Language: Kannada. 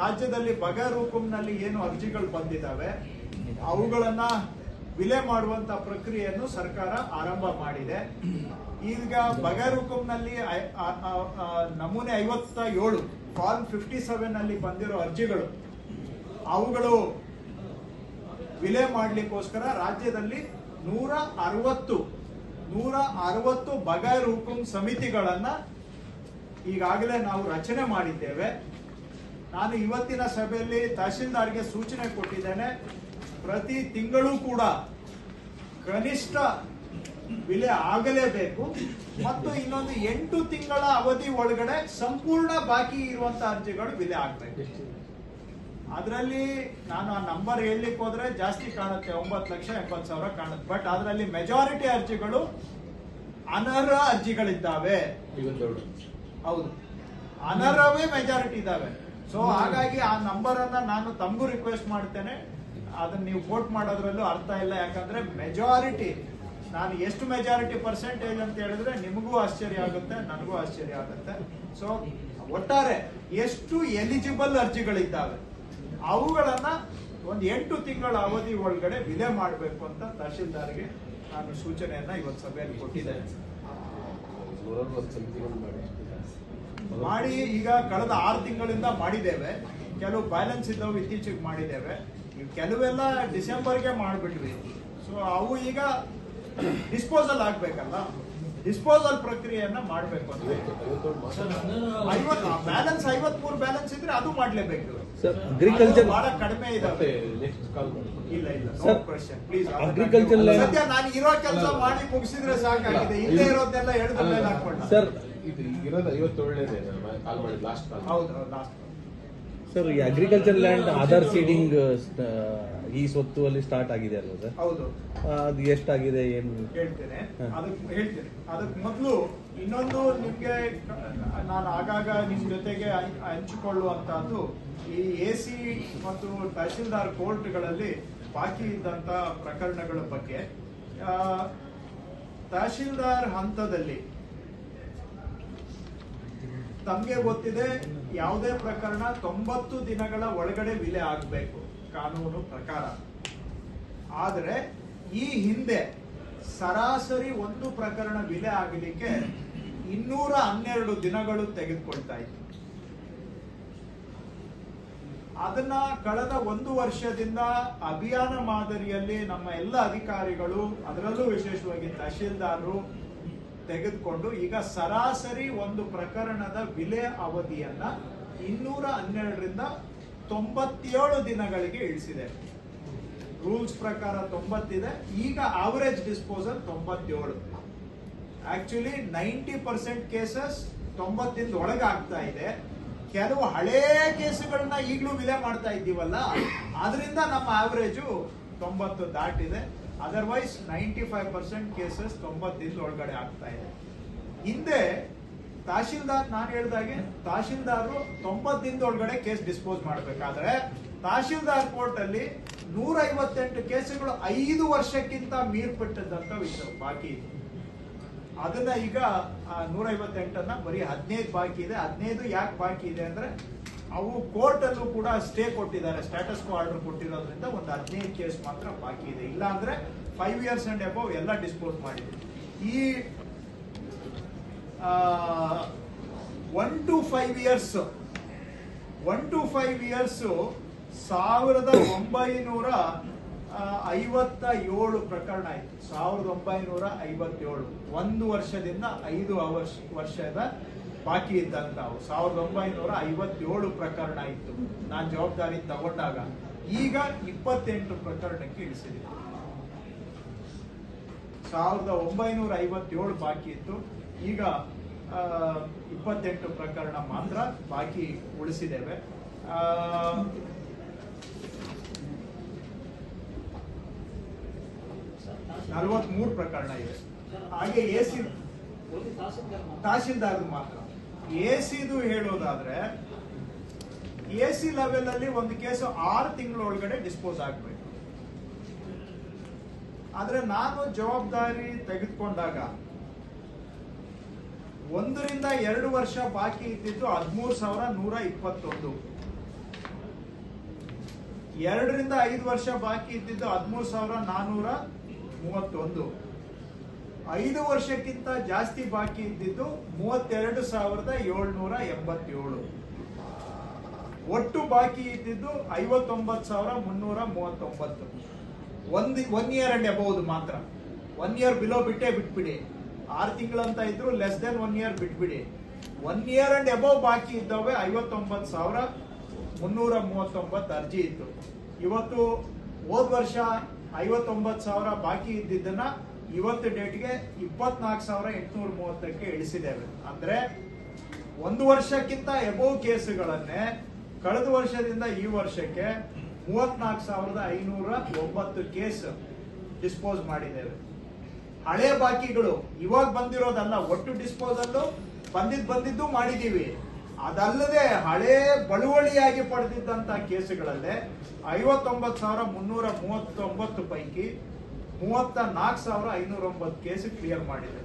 ರಾಜ್ಯದಲ್ಲಿ ಬಗರೂಕುಂನಲ್ಲಿ ಏನು ಅರ್ಜಿಗಳು ಬಂದಿದ್ದಾವೆ, ಅವುಗಳನ್ನ ವಿಲೆ ಮಾಡುವಂತ ಪ್ರಕ್ರಿಯೆಯನ್ನು ಸರ್ಕಾರ ಆರಂಭ ಮಾಡಿದೆ. ಈಗ ಆ ನಮೂನೆ ಐವತ್ತ ಏಳು ಫಾರ್ಮ್ ಫಿಫ್ಟಿ ಸೆವೆನ್ ಅಲ್ಲಿ ಬಂದಿರೋ ಅರ್ಜಿಗಳು, ಅವುಗಳು ವಿಲೆ ಮಾಡಲಿಕ್ಕೋಸ್ಕರ ರಾಜ್ಯದಲ್ಲಿ ನೂರ ಅರವತ್ತು ನೂರ ಅರವತ್ತು ಹುಕುಂ ಸಮಿತಿಗಳನ್ನ ಈಗಾಗಲೇ ನಾವು ರಚನೆ ಮಾಡಿದ್ದೇವೆ. ನಾನು ಇವತ್ತಿನ ಸಭೆಯಲ್ಲಿ ತಹಶೀಲ್ದಾರ್ಗೆ ಸೂಚನೆ ಕೊಟ್ಟಿದ್ದೇನೆ ಪ್ರತಿ ತಿಂಗಳು ಕೂಡ ಕನಿಷ್ಠ ವಿಲೆ ಆಗಲೇಬೇಕು ಮತ್ತು ಇನ್ನೊಂದು ಎಂಟು ತಿಂಗಳ ಅವಧಿ ಒಳಗಡೆ ಸಂಪೂರ್ಣ ಬಾಕಿ ಇರುವಂತ ಅರ್ಜಿಗಳು ವಿಲೆ ಆಗ್ಬೇಕು. ಅದರಲ್ಲಿ ನಾನು ಆ ನಂಬರ್ ಹೇಳಲಿಕ್ಕೆ ಹೋದ್ರೆ ಜಾಸ್ತಿ ಕಾಣುತ್ತೆ ಒಂಬತ್ತು ಲಕ್ಷ ಎಂಬತ್ತು ಸಾವಿರ ಕಾಣುತ್ತೆ ಬಟ್ ಅದರಲ್ಲಿ ಮೆಜಾರಿಟಿ ಅರ್ಜಿಗಳು ಅನರ್ಹ ಅರ್ಜಿಗಳಿದ್ದಾವೆ. ಹೌದು. ಅನರ್ಹವೇ ಮೆಜಾರಿಟಿ ಇದಾವೆ ಸೊ ಹಾಗಾಗಿ ಆ ನಂಬರ್ ಅನ್ನ ನಾನು ತಮಗೂ ರಿಕ್ವೆಸ್ಟ್ ಮಾಡ್ತೇನೆ. ಅದನ್ನ ನೀವು ವೋಟ್ ಮಾಡೋದ್ರಲ್ಲೂ ಅರ್ಥ ಇಲ್ಲ. ಯಾಕಂದ್ರೆ ಮೆಜಾರಿಟಿ ನಾನು ಎಷ್ಟು ಮೆಜಾರಿಟಿ ಪರ್ಸೆಂಟೇಜ್ ಅಂತ ಹೇಳಿದ್ರೆ ನಿಮಗೂ ಆಶ್ಚರ್ಯ ಆಗುತ್ತೆ, ನನಗೂ ಆಶ್ಚರ್ಯ ಆಗುತ್ತೆ. ಸೊ ಒಟ್ಟಾರೆ ಎಷ್ಟು ಎಲಿಜಿಬಲ್ ಅರ್ಜಿಗಳಿದ್ದಾವೆ, ಅವುಗಳನ್ನ ಒಂದು ಎಂಟು ತಿಂಗಳ ಅವಧಿ ಒಳಗಡೆ ವಿಲೆ ಮಾಡಬೇಕು ಅಂತ ತಹಶೀಲ್ದಾರ್ಗೆ ನಾನು ಸೂಚನೆಯನ್ನ ಇವತ್ತು ಸಭೆಯಲ್ಲಿ ಕೊಟ್ಟಿದ್ದೇನೆ. ಮಾಡಿ ಈಗ ಕಳೆದ ಆರು ತಿಂಗಳಿಂದ ಮಾಡಿದ್ದೇವೆ. ಕೆಲವು ಬ್ಯಾಲೆನ್ಸ್ ಇದ್ದವು ಇತ್ತೀಚೆಗೆ ಮಾಡಿದ್ದೇವೆ. ಕೆಲವೆಲ್ಲ ಡಿಸೆಂಬರ್ಗೆ ಮಾಡಿಬಿಟ್ವಿ. ಸೊ ಅವು ಈಗ ಡಿಸ್ಪೋಸಲ್ ಆಗ್ಬೇಕಲ್ಲ? ಡಿಸ್ಪೋಸಲ್ ಪ್ರಕ್ರಿಯೆಯನ್ನ ಮಾಡಬೇಕು ಅಂತ. ಐವತ್ ಬ್ಯಾಲೆನ್ಸ್ ಐವತ್ ಮೂರು ಬ್ಯಾಲೆನ್ಸ್ ಇದ್ರೆ ಅದು ಮಾಡ್ಲೇಬೇಕು. ಸರ್ ಅಗ್ರಿಕಲ್ಚರ್ ಬಹಳ ಕಡಿಮೆ ಇದಾವೆ. ಇಲ್ಲ ಇಲ್ಲ Sir, question please agriculture land- ಸದ್ಯ ನಾನು ಇರೋ ಕೆಲಸ ಮಾಡಿ ಮುಗಿಸಿದ್ರೆ ಸಾಕಾಗಿದೆ. ಇಲ್ಲೇ. ಇರೋದೆಲ್ಲ ಹೇಳಿದ ಮೇಲೆ ಹಾಕೊಂಡ ಸರ್ ಇದು ಇರೋದು ಐವತ್ತು ಒಳ್ಳೇದೇ ನಾನು ಕಾಲ್ ಮಾಡಿ ಲಾಸ್ಟ್ ಕಾಲ್ ಹೌದು ಹೌದು ಲಾಸ್ಟ್ ಸರ್ ಈ ಅಗ್ರಿಕಲ್ಚರ್ ಲ್ಯಾಂಡ್ ಆಧಾರ್ ಸೀಡಿಂಗ್ ಈ ಸ್ವತ್ತು ಅಲ್ಲಿ ಸ್ಟಾರ್ಟ್ ಆಗಿದೆ ಅಲ್ವಾ ಸರ್ ಹೌದು ಅದು ಎಷ್ಟಾಗಿದೆ ಏನು? ಹೇಳ್ತೇನೆ. ಅದಕ್ಕೆ ಹೇಳ್ತೇನೆ. ಅದಕ್ಕೆ ಮೊದಲು ಇನ್ನೊಂದು ನಿಮಗೆ ನಾನು ಆಗಾಗ ನಿಮ್ಮ ಜೊತೆಗೆ ಹಂಚಿಕೊಳ್ಳುವಂತಹದ್ದು ಈ ಎ ಸಿ ಮತ್ತು ತಹಶೀಲ್ದಾರ್ ಕೋರ್ಟ್ಗಳಲ್ಲಿ ಬಾಕಿ ಇದ್ದಂತ ಪ್ರಕರಣಗಳ ಬಗ್ಗೆ. ಆ, ತಹಶೀಲ್ದಾರ್ ಹಂತದಲ್ಲಿ ತಮ್ಗೆ ಗೊತ್ತಿದೆ, ಯಾವುದೇ ಪ್ರಕರಣ ತೊಂಬತ್ತು ದಿನಗಳ ಒಳಗಡೆ ವಿಲೆ ಆಗಬೇಕು, ಕಾನೂನು ಪ್ರಕಾರ. ಆದರೆ, ಈ ಹಿಂದೆ ಸರಾಸರಿ ಒಂದು ಪ್ರಕರಣ ವಿಲೆ ಆಗಲಿಕ್ಕೆ ಇನ್ನೂರ ಹನ್ನೆರಡು ದಿನಗಳು ತೆಗೆದುಕೊಳ್ತಾ ಇತ್ತು. ಅದನ್ನ ಕಳೆದ ಒಂದು ವರ್ಷದಿಂದ ಅಭಿಯಾನ ಮಾದರಿಯಲ್ಲಿ ನಮ್ಮ ಎಲ್ಲ ಅಧಿಕಾರಿಗಳು, ಅದರಲ್ಲೂ ವಿಶೇಷವಾಗಿ ತಹಶೀಲ್ದಾರರು ತೆಗೆದುಕೊಂಡು ಈಗ ಸರಾಸರಿ ಒಂದು ಪ್ರಕರಣದ ವಿಲೆ ಅವಧಿಯನ್ನ ಇನ್ನೂರ ಹನ್ನೆರಡರಿಂದ ತೊಂಬತ್ತೇಳು ದಿನಗಳಿಗೆ ಇಳಿಸಿದೆ. ರೂಲ್ಸ್ ಪ್ರಕಾರ ತೊಂಬತ್ತಿದೆ, ಈಗ ಆವರೇಜ್ ಡಿಸ್ಪೋಸಲ್ ತೊಂಬತ್ತೇಳು. ಆಕ್ಚುಲಿ ನೈಂಟಿ ಪರ್ಸೆಂಟ್ ಕೇಸಸ್ ತೊಂಬತ್ತಿಂದ ಒಳಗಾಗ್ತಾ ಇದೆ. ಕೆಲವು ಹಳೇ ಕೇಸುಗಳನ್ನ ಈಗಲೂ ವಿಲೆ ಮಾಡ್ತಾ ಇದ್ದೀವಲ್ಲ ಅದರಿಂದ ನಮ್ಮ ಆವರೇಜು ತೊಂಬತ್ತು ದಾಟಿದೆ. Otherwise ninety five percent cases ತೊಂಬತ್ತಿಂದ ಒಳಗಡೆ ಆಗ್ತಾ ಇದೆ. ಹಿಂದೆ ತಹಶೀಲ್ದಾರ್, ನಾನು ಹೇಳ್ದಾಗೆ ತಹಶೀಲ್ದಾರರು ದಿನದ ಒಳಗಡೆ ಕೇಸ್ ಡಿಸ್ಪೋಸ್ ಮಾಡಬೇಕಾದ್ರೆ ತಹಶೀಲ್ದಾರ್ ಕೋರ್ಟ್ ಅಲ್ಲಿ ನೂರ ಐವತ್ತೆಂಟು ಕೇಸುಗಳು ಐದು ವರ್ಷಕ್ಕಿಂತ ಮೀರ್ಪಟ್ಟದಂತ ವಿಷಯ ಬಾಕಿ ಇದೆ. ಅದನ್ನ ಈಗ ನೂರ ಐವತ್ತೆಂಟನ್ನ ಬರೀ ಹದಿನೈದು ಬಾಕಿ ಇದೆ. ಹದಿನೈದು ಯಾಕೆ ಬಾಕಿ ಇದೆ ಅಂದ್ರೆ ಅವು ಕೋರ್ಟ್ ಅಲ್ಲೂ ಕೂಡ ಸ್ಟೇ ಕೊಟ್ಟಿದ್ದಾರೆ. ಸ್ಟೇಟಸ್ ಕೋ ಆರ್ಡರ್ ಕೊಟ್ಟಿರೋದ್ರಿಂದ ಒಂದು ಹದಿನೈದು ಕೇಸ್ ಮಾತ್ರ ಬಾಕಿ ಇದೆ. ಇಲ್ಲ ಅಂದ್ರೆ ಫೈವ್ ಇಯರ್ಸ್ ಅಂಡ್ ಅಬೌವ್ ಎಲ್ಲ ಡಿಸ್ಪೋಸ್ ಮಾಡಿದೆ. ಈ one to five years, one to five years ಸಾವಿರದ ಒಂಬೈನೂರ ಐವತ್ತ ಏಳು ಪ್ರಕರಣ ಆಯ್ತು. ಸಾವಿರದ ಒಂಬೈನೂರ ಐವತ್ತೇಳು. ಒಂದು ವರ್ಷದಿಂದ ಐದು ವರ್ಷ ವರ್ಷದ ಬಾಕಿ ಇದ್ದಂತ ಸಾವಿರದ ಒಂಬೈನೂರ ಐವತ್ತೇಳು ಪ್ರಕರಣ ಇತ್ತು. ನಾನು ಜವಾಬ್ದಾರಿ ತಗೊಂಡಾಗ ಈಗ ಇಪ್ಪತ್ತೆಂಟು ಪ್ರಕರಣಕ್ಕೆ ಇಳಿಸಿದೆ. ಸಾವಿರದ ಒಂಬೈನೂರ ಐವತ್ತೇಳು ಬಾಕಿ ಇತ್ತು. ಈಗ ಇಪ್ಪತ್ತೆಂಟು ಪ್ರಕರಣ ಮಾತ್ರ ಬಾಕಿ ಉಳಿಸಿದ್ದೇವೆ. ನಲವತ್ಮೂರು ಪ್ರಕರಣ ಇದೆ. ಹಾಗೆ ಎ ಸಿ ತಹಶೀಲ್ದಾರ್ ಮಾತ್ರ. ಎ ಸಿದು ಹೇಳೋದಾದ್ರೆ ಎ ಸಿ ಲೆವೆಲ್ ಅಲ್ಲಿ ಒಂದು ಕೇಸು ಆರು ತಿಂಗಳ ಒಳಗಡೆ ಡಿಸ್ಪೋಸ್ ಆಗ್ಬೇಕು. ಆದ್ರೆ ನಾನು ಜವಾಬ್ದಾರಿ ತೆಗೆದುಕೊಂಡಾಗ, ಒಂದರಿಂದ ಎರಡು ವರ್ಷ ಬಾಕಿ ಇದ್ದಿದ್ದು ಹದಿಮೂರು ಸಾವಿರ ನೂರ ಇಪ್ಪತ್ತೊಂದು. ಎರಡರಿಂದ ಐದು ವರ್ಷ ಬಾಕಿ ಇದ್ದಿದ್ದು ಹದಿಮೂರು ಸಾವಿರ ನಾನೂರ ಮೂವತ್ತೊಂದು. ಐದು ವರ್ಷಕ್ಕಿಂತ ಜಾಸ್ತಿ ಬಾಕಿ ಇದ್ದಿದ್ದು ಮೂವತ್ತೆರಡು ಸಾವಿರದ ಏಳ್ನೂರ ಎಂಬತ್ತೇಳು. ಒಟ್ಟು ಬಾಕಿ ಇದ್ದಿದ್ದು ಐವತ್ತೊಂಬತ್ತು ಸಾವಿರ ಮುನ್ನೂರ ಮೂವತ್ತೊಂಬತ್ತು. ಒಂದು ಒನ್ ಇಯರ್ ಅಂಡ್ ಎಬಹುದು ಮಾತ್ರ. ಒನ್ ಇಯರ್ ಬಿಲೋ ಬಿಟ್ಟೇ ಬಿಟ್ಬಿಡಿ. ಆರು ತಿಂಗಳಂತ ಇದ್ರು ಲೆಸ್ ದೆನ್ ಒನ್ ಇಯರ್ ಬಿಟ್ಬಿಡಿ. ಒನ್ ಇಯರ್ ಅಂಡ್ ಎಬೋವ್ ಬಾಕಿ ಇದ್ದಾವೆ ಐವತ್ತೊಂಬತ್ತು ಸಾವಿರ ಮುನ್ನೂರ ಮೂವತ್ತೊಂಬತ್ತು ಅರ್ಜಿ ಇತ್ತು. ಇವತ್ತು ಹೋದ ವರ್ಷ ಐವತ್ತೊಂಬತ್ತು ಸಾವಿರ ಬಾಕಿ ಇದ್ದಿದ್ದನ್ನ ಇವತ್ತು ಡೇಟ್ಗೆ ಇಪ್ಪತ್ನಾಲ್ಕು ಸಾವಿರ ಎಂಟುನೂರ ಮೂವತ್ತಕ್ಕೆ ಇಳಿಸಿದ್ದೇವೆ. ಅಂದ್ರೆ ಒಂದು ವರ್ಷಕ್ಕಿಂತ ಎಬೋವ್ ಕೇಸುಗಳನ್ನೇ ಕಳೆದ ವರ್ಷದಿಂದ ಈ ವರ್ಷಕ್ಕೆ ಮೂವತ್ನಾಲ್ಕು ಸಾವಿರದ ಐನೂರ ಒಂಬತ್ತು ಕೇಸ್ ಡಿಸ್ಪೋಸ್ ಮಾಡಿದ್ದೇವೆ. ಹಳೆ ಬಾಕಿಗಳು ಇವಾಗ ಬಂದಿರೋದಲ್ಲ, ಒಟ್ಟು ಡಿಸ್ಪೋಸಲ್ಲು ಬಂದಿದ್ ಬಂದಿದ್ದು ಮಾಡಿದೀವಿ ಅದಲ್ಲದೆ ಹಳೆ ಬಳುವಳಿಯಾಗಿ ಪಡೆದಿದ್ದಂಥ ಕೇಸುಗಳಲ್ಲೇ ಐವತ್ತೊಂಬತ್ತು ಸಾವಿರ ಮುನ್ನೂರ ಮೂವತ್ತೊಂಬತ್ತು ಪೈಕಿ ಮೂವತ್ತ ನಾಲ್ಕು ಸಾವಿರ ಐನೂರ ಒಂಬತ್ತು ಕೇಸ್ ಕ್ಲಿಯರ್ ಮಾಡಿದೆ.